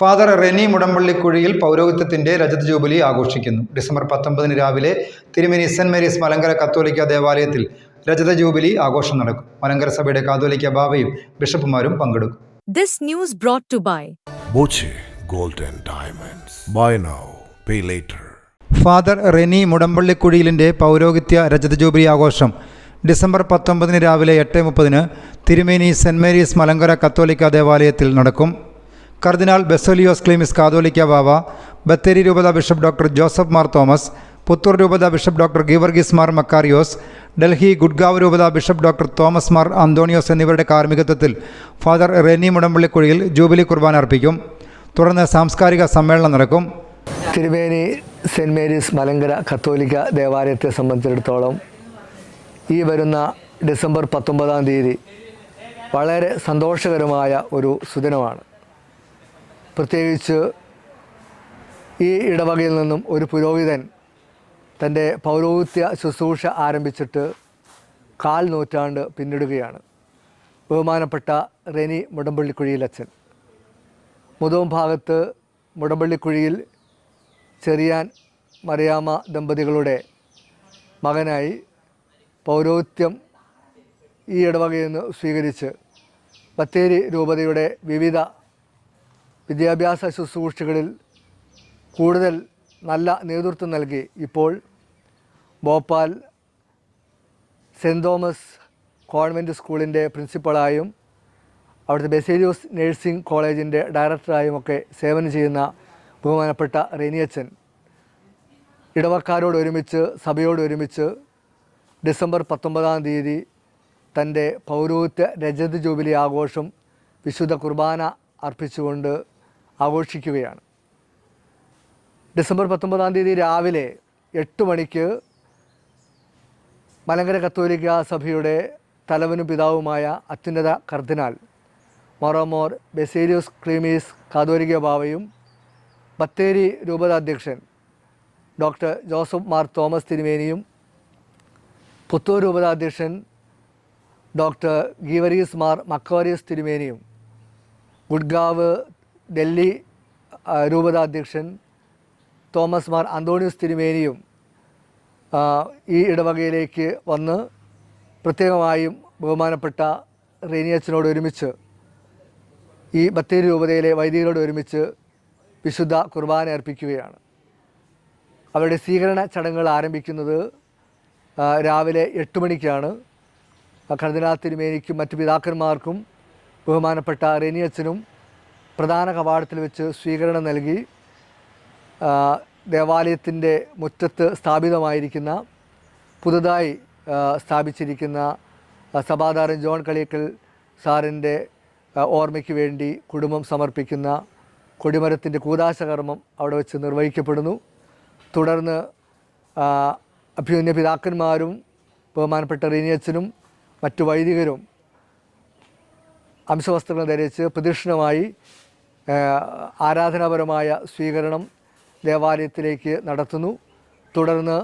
Father Reni മുടമ്പള്ളിക്കുഴിയിൽ പൗരോഹിത്യത്തിന്റെ രജത jubilee ആഘോഷിക്കുന്നു. December പത്തൊമ്പതിന് രാവിലെ തിരുമേനി സെന്റ് മേരീസ് മലങ്കര കത്തോലിക്ക ദേവാലയത്തിൽ രജത ജൂബിലി ആഘോഷം നടക്കും. മലങ്കര സഭയുടെ കാതോലിക്ക ബാവയും ബിഷപ്പുമാരും പങ്കെടുക്കും. This news brought to by Boche Golden and Diamonds. Buy now, pay later. Father Reni മുടമ്പള്ളിക്കുഴിയിലിന്റെ പൗരോഹിത്യ രജത ജൂബിലി ആഘോഷം ഡിസംബർ പത്തൊമ്പതിന് രാവിലെ എട്ട് മുപ്പതിന് തിരുമേനി സെന്റ് മേരീസ് മലങ്കര കത്തോലിക്ക ദേവാലയത്തിൽ നടക്കും. കർദിനാൾ ബെസോലിയോസ് ക്ലീമിസ് കാതോലിക്ക ബാവ ബത്തേരി രൂപത bishop doctor Joseph Mar Thomas Puthoor രൂപത bishop doctor Geevarghese Mar Makarios Delhi Gurgaon രൂപത bishop doctor Thomas Mar Antonios എന്നിവരുടെ കാർമ്മികത്വത്തിൽ ഫാദർ റെനി മുടമ്പള്ളിക്കുഴിയിൽ ജൂബിലി കുർബാന അർപ്പിക്കും. തുടർന്ന് സാംസ്കാരിക സമ്മേളനം നടക്കും. തിരുമേനി സെന്റ് മേരീസ് മലങ്കര കത്തോലിക്ക ദേവാലയത്തെ സംബന്ധിച്ചിടത്തോളം ഈ വരുന്ന ഡിസംബർ പത്തൊമ്പതാം തീയതി വളരെ സന്തോഷകരമായ ഒരു സുദിനമാണ്. പ്രത്യേകിച്ച് ഈ ഇടവകയിൽ നിന്നും ഒരു പുരോഹിതൻ തന്റെ പൗരോഹിത്യ ശുശ്രൂഷ ആരംഭിച്ചിട്ട് കാൽ നൂറ്റാണ്ട് പിന്നിടുകയാണ്. ബഹുമാനപ്പെട്ട റെനി മുടമ്പള്ളിക്കുഴിയിലച്ചൻ മുതവും ഭാഗത്ത് മുടമ്പള്ളിക്കുഴിയിൽ ചെറിയാൻ മറിയാമ ദമ്പതികളുടെ മകനായി പൗരോഹിത്യം ഈ ഇടവകയിൽ നിന്ന് സ്വീകരിച്ച് ബത്തേരി രൂപതയുടെ വിവിധ വിദ്യാഭ്യാസ ശുശ്രൂഷകളിൽ കൂടുതൽ നല്ല നേതൃത്വം നൽകി ഇപ്പോൾ ഭോപ്പാൽ സെന്റ് തോമസ് കോൺവെന്റ് സ്കൂളിന്റെ പ്രിൻസിപ്പളായും അവിടുത്തെ ബെസേരിയോസ് നഴ്സിംഗ് കോളേജിന്റെ ഡയറക്ടറായും ഒക്കെ സേവനം ചെയ്യുന്ന ബഹുമാനപ്പെട്ട റെനിയച്ചൻ സഭയോട് ഒരുമിച്ച് ഡിസംബർ പത്തൊമ്പതാം തീയതി തന്റെ പൗരോഹിത്യ രജത ജൂബിലി ആഘോഷം വിശുദ്ധ കുർബാന അർപ്പിച്ചുകൊണ്ട് ആഘോഷിക്കുകയാണ്. ഡിസംബർ പത്തൊമ്പതാം തീയതി രാവിലെ എട്ട് മണിക്ക് മലങ്കര കത്തോലിക്ക സഭയുടെ തലവനും പിതാവുമായ അത്യുന്നത കർദിനാൽ മൊറോമോർ ബെസേരിയോസ് ക്ലീമീസ് കാതോലിക ബാവയും ബത്തേരി രൂപതാധ്യക്ഷൻ ഡോക്ടർ ജോസഫ് മാർ തോമസ് തിരുമേനിയും പുത്തൂർ രൂപതാധ്യക്ഷൻ ഡോക്ടർ ഗീവരീസ് മാർ മക്കോറിയസ് തിരുമേനിയും ഗുഡ്ഗാവ് ഡൽഹി രൂപതാധ്യക്ഷൻ തോമസ് മാർ അന്തോണിയോസ് തിരുമേനിയും ഈ ഇടവകയിലേക്ക് വന്ന് പ്രത്യേകമായും ബഹുമാനപ്പെട്ട റേനിയച്ചനോട് ഒരുമിച്ച് ഈ ബത്തേരി രൂപതയിലെ വൈദികരോട് ഒരുമിച്ച് വിശുദ്ധ കുർബാന അർപ്പിക്കുകയാണ്. അവരുടെ സ്വീകരണ ചടങ്ങുകൾ ആരംഭിക്കുന്നത് രാവിലെ എട്ട് മണിക്കാണ്. കർദിനാൾ തിരുമേനിക്കും മറ്റു പിതാക്കന്മാർക്കും ബഹുമാനപ്പെട്ട റെനിയച്ചനും പ്രധാന കവാടത്തിൽ വെച്ച് സ്വീകരണം നൽകി ദേവാലയത്തിന്റെ മുറ്റത്ത് സ്ഥാപിതമായിരിക്കുന്ന പുതുതായി സ്ഥാപിച്ചിരിക്കുന്ന സഭാധാരൻ ജോൺ കളിയക്കൽ സാറിന്റെ ഓർമ്മയ്ക്ക് വേണ്ടി കുടുംബം സമർപ്പിക്കുന്ന കൊടിമരത്തിന്റെ കൂതാശകർമ്മം അവിടെ വെച്ച് നിർവഹിക്കപ്പെടുന്നു. തുടർന്ന് അഭ്യുന്ന പിതാക്കന്മാരും ബഹുമാനപ്പെട്ട റീനിയച്ചനും മറ്റു വൈദികരും അംശവസ്ത്രങ്ങൾ ധരിച്ച് പ്രദക്ഷിണമായി ആരാധനാപരമായ സ്വീകരണം ദേവാലയത്തിലേക്ക് നടത്തുന്നു. തുടർന്ന്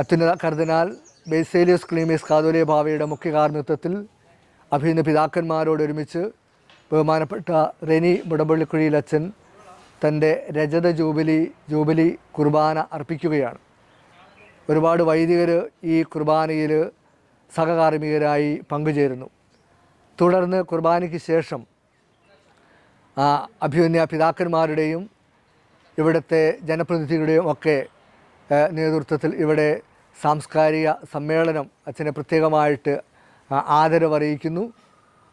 അത്യുന്നത കർദിനാൽ ബേസേലിയസ് ക്ലീമിയസ് കാതോലിയ ഭാവയുടെ മുഖ്യ കാർമ്മിത്വത്തിൽ അഭിനന്ദ പിതാക്കന്മാരോടൊരുമിച്ച് ബഹുമാനപ്പെട്ട റെനി മുടമ്പള്ളിക്കുഴിയിൽ അച്ഛൻ തന്റെ രജത ജൂബിലി ജൂബിലി കുർബാന അർപ്പിക്കുകയാണ്. ഒരുപാട് വൈദികർ ഈ കുർബാനയിൽ സഹകാർമികരായി പങ്കുചേരുന്നു. തുടർന്ന് കുർബാനയ്ക്ക് ശേഷം ആ, അഭ്യുന്ന പിതാക്കന്മാരുടെയും ഇവിടുത്തെ ജനപ്രതിനിധികളുടെയും ഒക്കെ നേതൃത്വത്തിൽ ഇവിടെ സാംസ്കാരിക സമ്മേളനം അച്ഛനെ പ്രത്യേകമായിട്ട് ആ, ആദരവ് അറിയിക്കുന്നു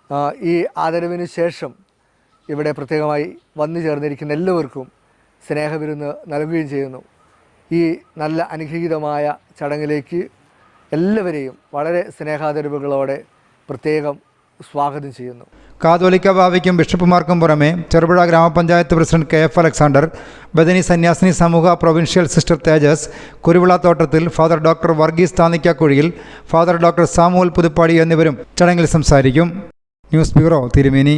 ആ, ഈ ആദരവിന് ശേഷം ഇവിടെ പ്രത്യേകമായി വന്നു ചേർന്നിരിക്കുന്ന എല്ലാവർക്കും സ്നേഹവിരുന്ന് നൽകുകയും ചെയ്യുന്നു. ഈ നല്ല അനുഗ്രഹീതമായ ചടങ്ങിലേക്ക് എല്ലാവരെയും വളരെ സ്നേഹാദരവുകളോടെ പ്രത്യേകം സ്വാഗതം ചെയ്യുന്നു. കാതോലിക്ക ബാവയ്ക്കും ബിഷപ്പുമാർക്കും പുറമെ ചെറുപുഴ ഗ്രാമപഞ്ചായത്ത് president K F Alexander Bethany സന്യാസിനി സമൂഹ provincial sister Thejas Kuruvila Thottathil father doctor Varghese Thannikkakuzhiyil father doctor Samuel Puthuppady എന്നിവരും ചടങ്ങിൽ സംസാരിക്കും. ന്യൂസ് ബ്യൂറോ തിരുമേനി.